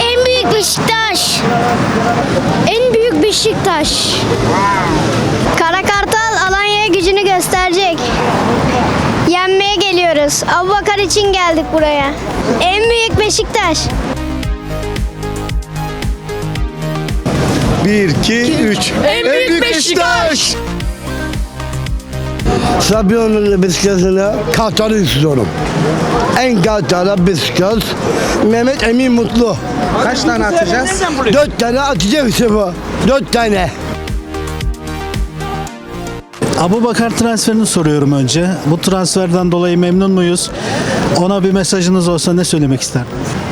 En büyük Beşiktaş. En büyük Beşiktaş. Kara Kartal Alanya'ya gücünü gösterecek. Yenmeye geliyoruz. Abubakar için geldik buraya. En büyük Beşiktaş. 1, 2, 3. En, büyük Beşiktaş. Şampiyonluğun Beşiktaş'ına Kartal'ı istiyorum. En Kartal'a Beşiktaş. Mehmet Emin Mutlu. Kaç tane atacağız? Dört tane atacak işte bu. Dört tane. Abu Bakar transferini soruyorum önce. Bu transferden dolayı memnun muyuz? Ona bir mesajınız olsa ne söylemek ister?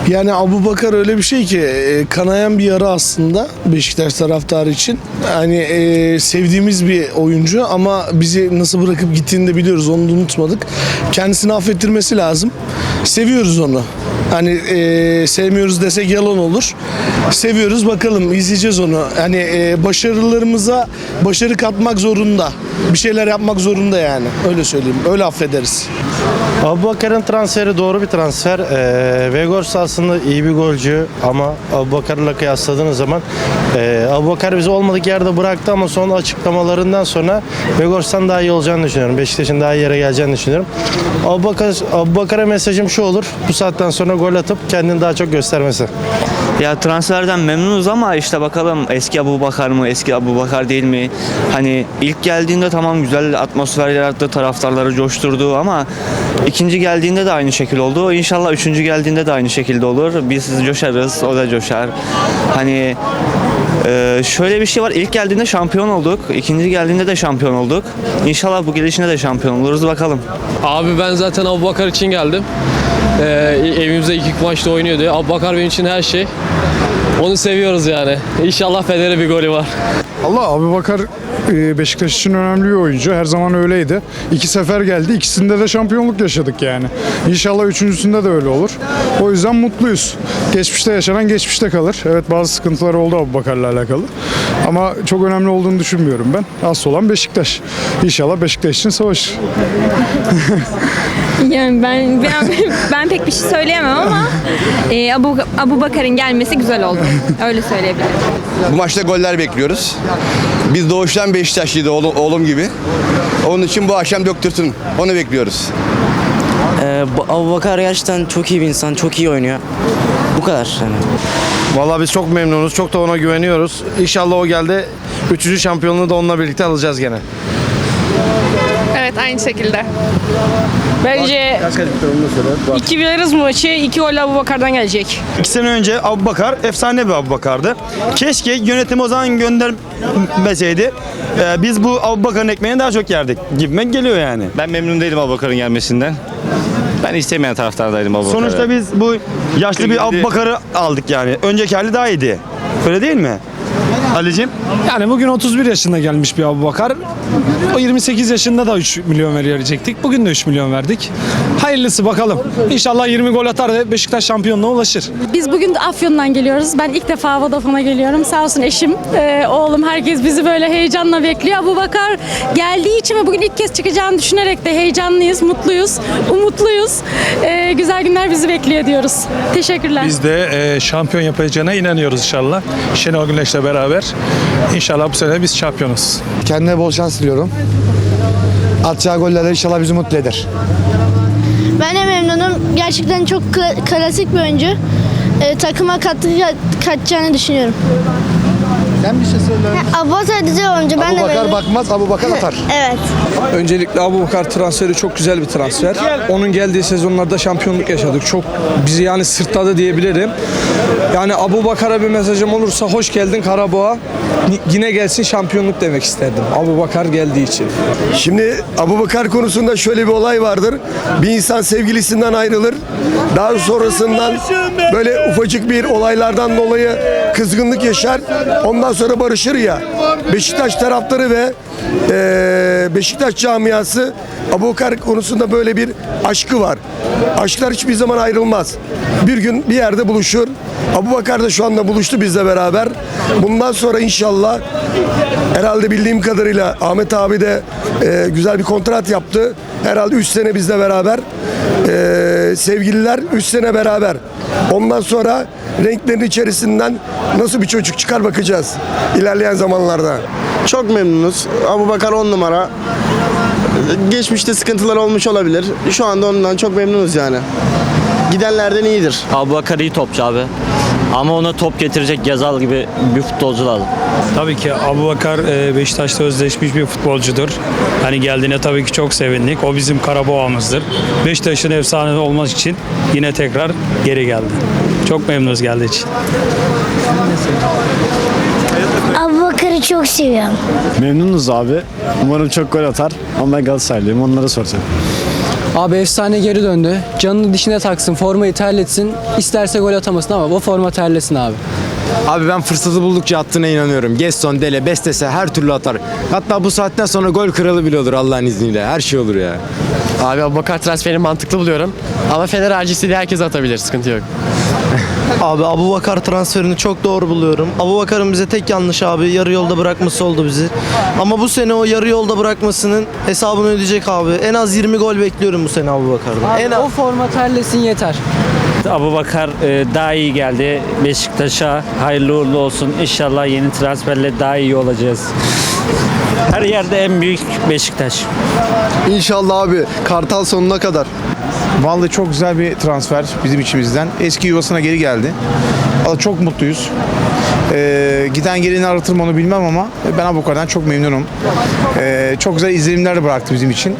Yani Abu Bakar öyle bir şey ki e, kanayan bir yara aslında Beşiktaş taraftarı için. Hani e, sevdiğimiz bir oyuncu ama bizi nasıl bırakıp gittiğini de biliyoruz. Onu da unutmadık. Kendisini affettirmesi lazım. Seviyoruz onu. Hani e, sevmiyoruz desek yalan olur. Seviyoruz bakalım izleyeceğiz onu. Hani e, başarılarımıza başarı katmak zorunda. Bir şeyler yapmak zorunda yani. Öyle söyleyeyim. Öyle affederiz. Abubakar'ın transferi doğru bir transfer. Ee, Vegors aslında iyi bir golcü ama Abubakar'la kıyasladığınız zaman e, Abubakar bizi olmadık yerde bıraktı ama son açıklamalarından sonra Vegors'tan daha iyi olacağını düşünüyorum. Beşiktaş'ın daha iyi yere geleceğini düşünüyorum. Abubakar, mesajım şu olur. Bu saatten sonra gol atıp kendini daha çok göstermesi. Ya transferden memnunuz ama işte bakalım eski Abu Bakar mı, eski Abu Bakar değil mi? Hani ilk geldiğinde tamam güzel atmosfer yarattı, taraftarları coşturdu ama ikinci geldiğinde de aynı şekil oldu. İnşallah üçüncü geldiğinde de aynı şekilde olur. Biz coşarız, o da coşar. Hani e, şöyle bir şey var. İlk geldiğinde şampiyon olduk. ikinci geldiğinde de şampiyon olduk. İnşallah bu gelişinde de şampiyon oluruz bakalım. Abi ben zaten Abubakar için geldim. Ee, evimizde iki maçta oynuyordu. Abubakar benim için her şey. Onu seviyoruz yani. İnşallah Fener'e bir golü var. Allah Abu Bakar Beşiktaş için önemli bir oyuncu. Her zaman öyleydi. İki sefer geldi. İkisinde de şampiyonluk yaşadık yani. İnşallah üçüncüsünde de öyle olur. O yüzden mutluyuz. Geçmişte yaşanan geçmişte kalır. Evet bazı sıkıntılar oldu Abu Bakar'la alakalı. Ama çok önemli olduğunu düşünmüyorum ben. Asıl olan Beşiktaş. İnşallah Beşiktaş için savaşır. Yani ben ben, ben pek bir şey söyleyemem ama e, Abu, Abu Bakar'ın gelmesi güzel oldu. Öyle söyleyebilirim. Bu maçta goller bekliyoruz. Biz doğuştan Beşiktaşlıydı oğlum, oğlum gibi. Onun için bu akşam döktürsün. Onu bekliyoruz. Ee, Abu Bakar gerçekten çok iyi bir insan, çok iyi oynuyor. Bu kadar yani. Vallahi biz çok memnunuz. Çok da ona güveniyoruz. İnşallah o geldi. Üçüncü şampiyonluğu da onunla birlikte alacağız gene. Evet aynı şekilde. Bence iki biliriz maçı iki gol Abu Bakar'dan gelecek. İki sene önce Abu Bakar efsane bir Abu Bakar'dı. Keşke yönetim o zaman göndermeseydi. Ee, biz bu Abu Bakar'ın ekmeğini daha çok yerdik gibime geliyor yani. Ben memnun değilim Abubakar'ın gelmesinden. Ben istemeyen taraftardaydım Abubakar'ı. Sonuçta biz bu yaşlı bir Abu Bakar'ı aldık yani. Önceki hali daha iyiydi. Öyle değil mi? Ali'cim? Yani bugün 31 yaşında gelmiş bir Abu Bakar. O 28 yaşında da 3 milyon verecektik. Bugün de 3 milyon verdik. Hayırlısı bakalım. İnşallah 20 gol atar ve Beşiktaş şampiyonluğa ulaşır. Biz bugün de Afyon'dan geliyoruz. Ben ilk defa Vodafone'a geliyorum. Sağ olsun eşim, e, oğlum herkes bizi böyle heyecanla bekliyor. Abu Bakar geldiği için ve bugün ilk kez çıkacağını düşünerek de heyecanlıyız, mutluyuz, umutluyuz. E, güzel günler bizi bekliyor diyoruz. Teşekkürler. Biz de e, şampiyon yapacağına inanıyoruz inşallah. Şenol Güneş'le beraber. İnşallah bu sene biz şampiyonuz. Kendine bol şans diliyorum. Atacağı goller inşallah bizi mutlu eder. Ben de memnunum. Gerçekten çok kla- klasik bir oyuncu. Ee, takıma katkı katacağını düşünüyorum. Sen bir şey söyle. Abubakar güzel oyuncu. Ben Abu de Bakar bakmaz, Abu Bakar atar. Evet. Öncelikle Abu Bakar transferi çok güzel bir transfer. Onun geldiği sezonlarda şampiyonluk yaşadık. Çok bizi yani sırtladı diyebilirim. Yani Abu Bakar'a bir mesajım olursa hoş geldin Karaboğa. Yine gelsin şampiyonluk demek isterdim. Abu Bakar geldiği için. Şimdi Abu Bakar konusunda şöyle bir olay vardır. Bir insan sevgilisinden ayrılır. Daha sonrasından böyle ufacık bir olaylardan dolayı kızgınlık yaşar. Ondan sonra barışır ya. Beşiktaş taraftarı ve eee, Beşiktaş camiası Abu Bakar konusunda böyle bir aşkı var. Aşklar hiçbir zaman ayrılmaz. Bir gün bir yerde buluşur. Abu Bakar da şu anda buluştu bizle beraber. Bundan sonra inşallah herhalde bildiğim kadarıyla Ahmet abi de e, güzel bir kontrat yaptı. Herhalde 3 sene bizle beraber. E, sevgililer 3 sene beraber. Ondan sonra renklerin içerisinden nasıl bir çocuk çıkar bakacağız ilerleyen zamanlarda. Çok memnunuz. Abu Bakar 10 numara. Geçmişte sıkıntılar olmuş olabilir. Şu anda ondan çok memnunuz yani. Gidenlerden iyidir. Abubakar iyi topçu abi. Ama ona top getirecek Gezal gibi bir futbolcu lazım. Tabii ki Abubakar e, Beşiktaş'ta özleşmiş bir futbolcudur. Hani geldiğine tabii ki çok sevindik. O bizim Karaboğa'mızdır. Beşiktaş'ın efsane olmak için yine tekrar geri geldi. Çok memnunuz geldiği için. Abubakar'ı çok seviyorum. Memnunuz abi. Umarım çok gol atar. Ama ben Galatasaraylıyım. Onlara soracağım. Abi efsane geri döndü. Canını dişine taksın, formayı terletsin. İsterse gol atamasın ama bu forma terlesin abi. Abi ben fırsatı buldukça attığına inanıyorum. Gesson, Dele, Bestese her türlü atar. Hatta bu saatten sonra gol kralı bile olur Allah'ın izniyle. Her şey olur ya. Abi Abubakar transferini mantıklı buluyorum. Ama Fener haricisi de herkes atabilir, sıkıntı yok. Abi Abu Bakar transferini çok doğru buluyorum. Abu Bakar'ın bize tek yanlış abi yarı yolda bırakması oldu bizi. Ama bu sene o yarı yolda bırakmasının hesabını ödeyecek abi. En az 20 gol bekliyorum bu sene Abu Bakar'dan. En az. o forma terlesin yeter. Abubakar daha iyi geldi Beşiktaş'a. Hayırlı uğurlu olsun. İnşallah yeni transferle daha iyi olacağız. Her yerde en büyük Beşiktaş. İnşallah abi Kartal sonuna kadar. Vallahi çok güzel bir transfer bizim içimizden. Eski yuvasına geri geldi. Valla çok mutluyuz. Ee, giden geleni aratır mı onu bilmem ama ben Abubakar'dan çok memnunum. Ee, çok güzel izlenimler bıraktı bizim için.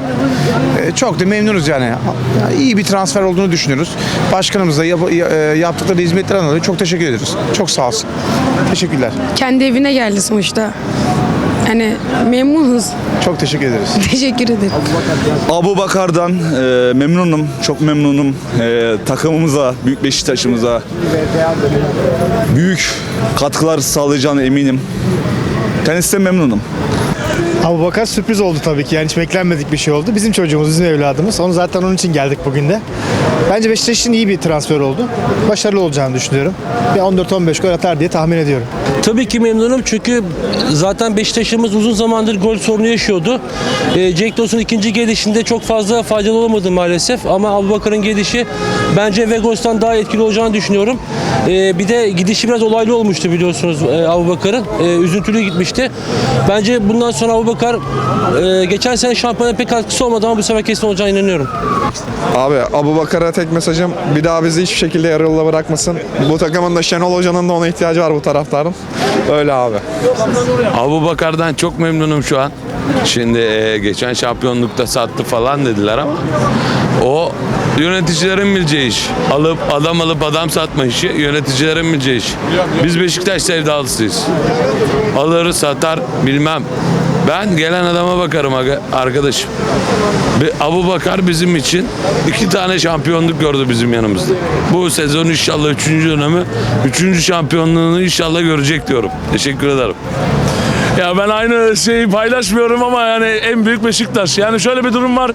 Ee, çok da memnunuz yani. Ya, İyi bir transfer olduğunu düşünüyoruz. Başkanımıza yap- ya- e, yaptıkları hizmetlerden dolayı çok teşekkür ederiz. Çok sağ olsun. Teşekkürler. Kendi evine geldi sonuçta. Yani memnunuz. Çok teşekkür ederiz. Teşekkür ederim. Abu Bakar'dan e, memnunum, çok memnunum. E, takımımıza, büyük Beşiktaş'ımıza büyük katkılar sağlayacağına eminim. Kendisinden memnunum. Abu Bakar sürpriz oldu tabii ki. Yani hiç beklenmedik bir şey oldu. Bizim çocuğumuz, bizim evladımız. Onu zaten onun için geldik bugün de. Bence Beşiktaş için iyi bir transfer oldu. Başarılı olacağını düşünüyorum. Bir 14-15 gol atar diye tahmin ediyorum. Tabii ki memnunum çünkü zaten Beşiktaş'ımız uzun zamandır gol sorunu yaşıyordu. E, Cenk Tosun ikinci gelişinde çok fazla faydalı olamadı maalesef ama Abubakar'ın gelişi bence Vegos'tan daha etkili olacağını düşünüyorum. E, bir de gidişi biraz olaylı olmuştu biliyorsunuz e, Abubakar'ın. E, üzüntülü gitmişti. Bence bundan sonra Abubakar e, geçen sene şampiyona pek katkısı olmadı ama bu sefer kesin olacağına inanıyorum. Abi Abu Bakar'a tek mesajım bir daha bizi hiçbir şekilde yarı bırakmasın. Bu takımın da Şenol Hoca'nın da ona ihtiyacı var bu taraftarın. Öyle abi. Abu Bakar'dan çok memnunum şu an. Şimdi e, geçen şampiyonlukta sattı falan dediler ama o yöneticilerin bileceği iş. Alıp adam alıp adam satma işi yöneticilerin bileceği iş. Biz Beşiktaş sevdalısıyız. Alır satar bilmem. Ben gelen adama bakarım arkadaşım. Abu Bakar bizim için iki tane şampiyonluk gördü bizim yanımızda. Bu sezon inşallah üçüncü dönemi, üçüncü şampiyonluğunu inşallah görecek diyorum. Teşekkür ederim. Ya ben aynı şeyi paylaşmıyorum ama yani en büyük Beşiktaş. Yani şöyle bir durum var.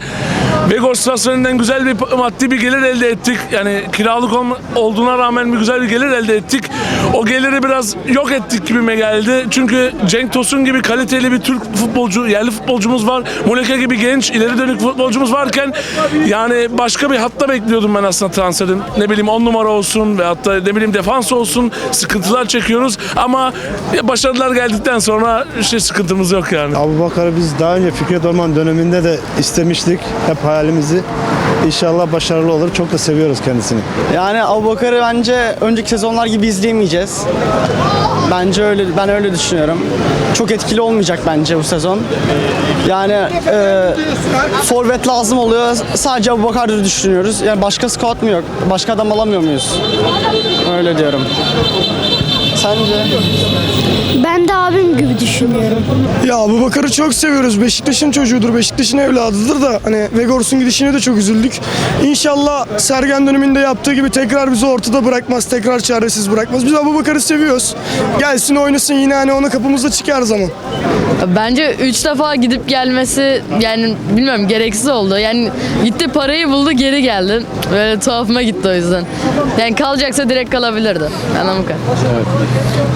Begos transferinden güzel bir maddi bir gelir elde ettik. Yani kiralık olduğuna rağmen bir güzel bir gelir elde ettik. O geliri biraz yok ettik gibime geldi. Çünkü Cenk Tosun gibi kaliteli bir Türk futbolcu, yerli futbolcumuz var. Muleka gibi genç, ileri dönük futbolcumuz varken yani başka bir hatta bekliyordum ben aslında transferin. Ne bileyim 10 numara olsun ve hatta ne bileyim defans olsun. Sıkıntılar çekiyoruz ama başarılar geldikten sonra işte sıkıntımız yok yani. Abu Bakar'ı biz daha önce Fikret Orman döneminde de istemiştik. Hep hayalimizi. İnşallah başarılı olur. Çok da seviyoruz kendisini. Yani Abu Bakar'ı bence önceki sezonlar gibi izleyemeyeceğiz. Bence öyle, ben öyle düşünüyorum. Çok etkili olmayacak bence bu sezon. Yani e, forvet lazım oluyor. Sadece Abu Bakar'ı düşünüyoruz. Yani başka scout mu yok? Başka adam alamıyor muyuz? Öyle diyorum. Sence? Ben de abim gibi düşünüyorum. Ya Abu Bakar'ı çok seviyoruz. Beşiktaş'ın çocuğudur, Beşiktaş'ın evladıdır da hani Vegors'un gidişine de çok üzüldük. İnşallah Sergen döneminde yaptığı gibi tekrar bizi ortada bırakmaz, tekrar çaresiz bırakmaz. Biz Abu Bakar'ı seviyoruz. Gelsin oynasın yine hani ona kapımızda çıkar zaman. Bence 3 defa gidip gelmesi yani bilmiyorum gereksiz oldu. Yani gitti parayı buldu geri geldi. Böyle tuhafıma gitti o yüzden. Yani kalacaksa direkt kalabilirdi. Anlamı kadar.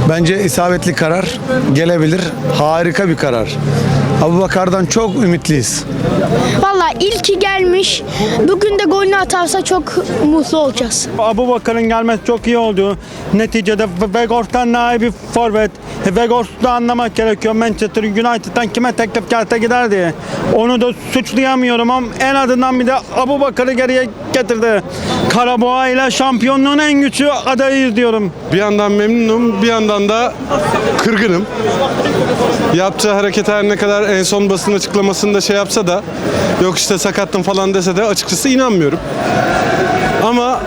Bence isabetli karar gelebilir. Harika bir karar. Abu Bakar'dan çok ümitliyiz. Valla ilki gelmiş. Bugün de golünü atarsa çok mutlu olacağız. Abu Bakar'ın gelmesi çok iyi oldu. Neticede Vegors'tan daha iyi bir forvet. Vegors'u da anlamak gerekiyor. Manchester United'dan kime teklif gelse gider diye. Onu da suçlayamıyorum ama en azından bir de Abu Bakar'ı geriye getirdi. Karaboğa ile şampiyonluğun en güçlü adayıyız diyorum. Bir yandan memnunum, bir yandan da kırgınım. Yaptığı hareket her ne kadar en son basın açıklamasında şey yapsa da yok işte sakattım falan dese de açıkçası inanmıyorum. Ama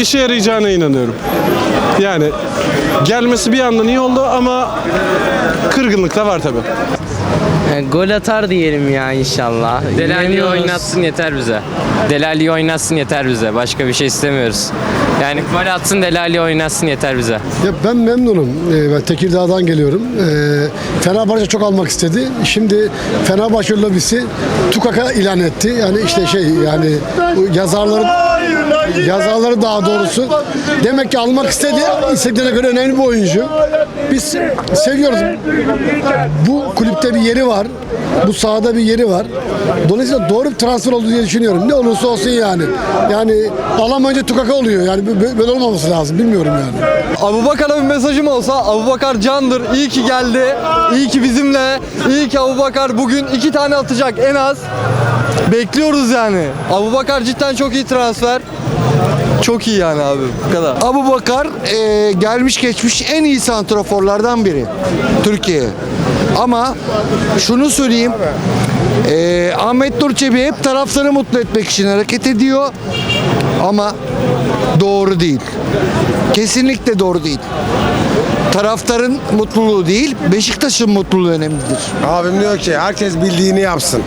işe yarayacağına inanıyorum. Yani gelmesi bir yandan iyi oldu ama kırgınlık da var tabii. Gol atar diyelim ya inşallah. Delali'yi oynatsın yeter bize. Delali'yi oynatsın yeter bize. Başka bir şey istemiyoruz. Yani gol atsın Delali oynatsın yeter bize. Ya ben memnunum. Ee, Ben Tekirdağ'dan geliyorum. Ee, Fenerbahçe çok almak istedi. Şimdi Fenerbahçe lobisi Tukak'a ilan etti. Yani işte şey yani bu yazarları yazarları daha doğrusu demek ki almak istedi. İstediğine göre önemli bir oyuncu. Biz seviyoruz. Bu kulüpte bir yeri var. Bu sahada bir yeri var. Dolayısıyla doğru bir transfer oldu diye düşünüyorum. Ne olursa olsun yani. Yani alamayınca tukaka oluyor. Yani bö- böyle olmaması lazım. Bilmiyorum yani. Abu Bakar'a bir mesajım olsa Abu Bakar candır. İyi ki geldi. İyi ki bizimle. İyi ki Abu Bakar bugün iki tane atacak en az. Bekliyoruz yani. Abu Bakar cidden çok iyi transfer. Çok iyi yani abi. Bu kadar. Abu Bakar e, gelmiş geçmiş en iyi santraforlardan biri Türkiye'ye. Ama şunu söyleyeyim. e, Ahmet Nur Çebi hep taraftarı mutlu etmek için hareket ediyor. Ama doğru değil. Kesinlikle doğru değil. Taraftarın mutluluğu değil, Beşiktaş'ın mutluluğu önemlidir. Abim diyor ki herkes bildiğini yapsın.